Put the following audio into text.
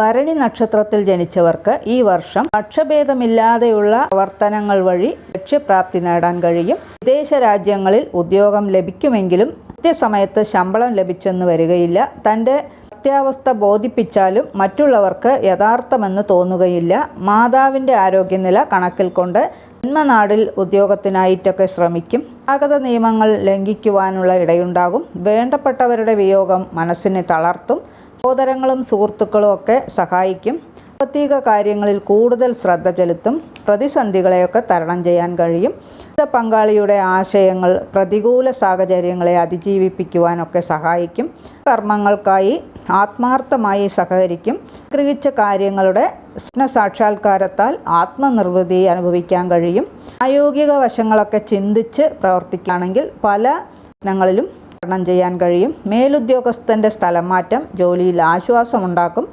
ഭരണി നക്ഷത്രത്തിൽ ജനിച്ചവർക്ക് ഈ വർഷം പക്ഷഭേദമില്ലാതെയുള്ള പ്രവർത്തനങ്ങൾ വഴി ലക്ഷ്യപ്രാപ്തി നേടാൻ കഴിയും. വിദേശ രാജ്യങ്ങളിൽ ഉദ്യോഗം ലഭിക്കുമെങ്കിലും കൃത്യസമയത്ത് ശമ്പളം ലഭിച്ചെന്ന് വരികയില്ല. തന്റെ സത്യാവസ്ഥ ബോധിപ്പിച്ചാലും മറ്റുള്ളവർക്ക് യഥാർത്ഥമെന്ന് തോന്നുകയില്ല. മാതാവിന്റെ ആരോഗ്യനില കണക്കിൽ കൊണ്ട് ജന്മനാടിൽ ഉദ്യോഗത്തിനായിട്ടൊക്കെ ശ്രമിക്കും. ഗതാഗത നിയമങ്ങൾ ലംഘിക്കുവാനുള്ള ഇടയുണ്ടാകും. വേണ്ടപ്പെട്ടവരുടെ വിയോഗം മനസ്സിനെ തളർത്തും. സഹോദരങ്ങളും സുഹൃത്തുക്കളും ഒക്കെ സഹായിക്കും. സാമ്പത്തിക കാര്യങ്ങളിൽ കൂടുതൽ ശ്രദ്ധ ചെലുത്തും പ്രതിസന്ധികളെയൊക്കെ തരണം ചെയ്യാൻ കഴിയും. പങ്കാളിയുടെ ആശയങ്ങൾ പ്രതികൂല സാഹചര്യങ്ങളെ അതിജീവിപ്പിക്കുവാനൊക്കെ സഹായിക്കും. കർമ്മങ്ങൾക്കായി ആത്മാർത്ഥമായി സഹകരിക്കും. ആഗ്രഹിച്ച കാര്യങ്ങളുടെ സ്വപ്ന സാക്ഷാത്കാരത്താൽ ആത്മനിർവൃതി അനുഭവിക്കാൻ കഴിയും. പ്രായോഗിക വശങ്ങളൊക്കെ ചിന്തിച്ച് പ്രവർത്തിക്കുകയാണെങ്കിൽ പല പ്രശ്നങ്ങളിലും തരണം ചെയ്യാൻ കഴിയും. മേലുദ്യോഗസ്ഥന്റെ സ്ഥലം മാറ്റം ജോലിയിൽ ആശ്വാസമുണ്ടാക്കും.